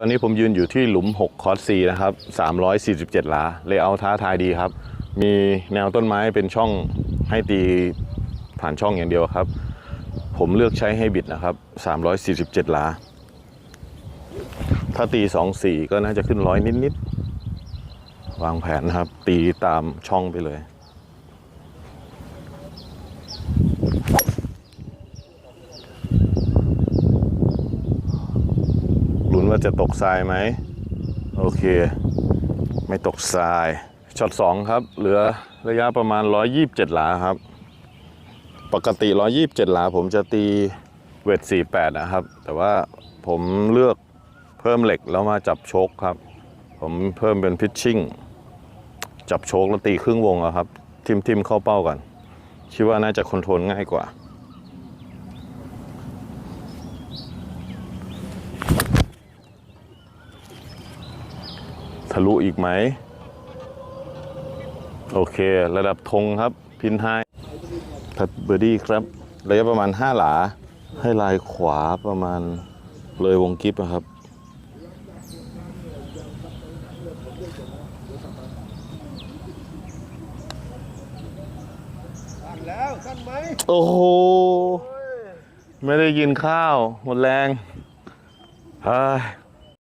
ตอนนี้ผมยืนอยู่ที่หลุม 6 คอร์สซีนะครับ 347 หลา เลเยอร์ท้าทายดีครับ มีแนวต้นไม้เป็นช่องให้ตีผ่านช่องอย่างเดียวครับ ผมเลือกใช้ให้บิดนะครับ 347 หลา ถ้าตี 2 4 ก็น่าจะขึ้นร้อยนิด ๆ วางแผนนะครับ ตีตามช่องไปเลย ว่าจะตกทรายไหมโอเค ไม่ตกทรายช็อต2ครับ เหลือระยะประมาณ 127 หลาครับ ปกติ 127 หลา ผมจะตีเวท 48 นะครับ แต่ว่าผมเลือกเพิ่มเหล็กแล้วมาจับโชคครับ ผมเพิ่มเป็นพิชชิ่ง จับโชคแล้วตีครึ่งวงอะครับ ทิมทิมๆเข้าเป้ากัน คิดว่าน่าจะคอนโทรลง่ายกว่า ทะลุอีกไหม โอเค ระดับธงครับ พินไฮพัดเบอร์ดี้ครับ ระยะประมาณ 5 หลา ให้ลายขวาประมาณเลยวงกิฟนะครับ แล้วสั้นไหมโอ้โห ไม่ได้กินข้าว หมดแรงเฮ้ย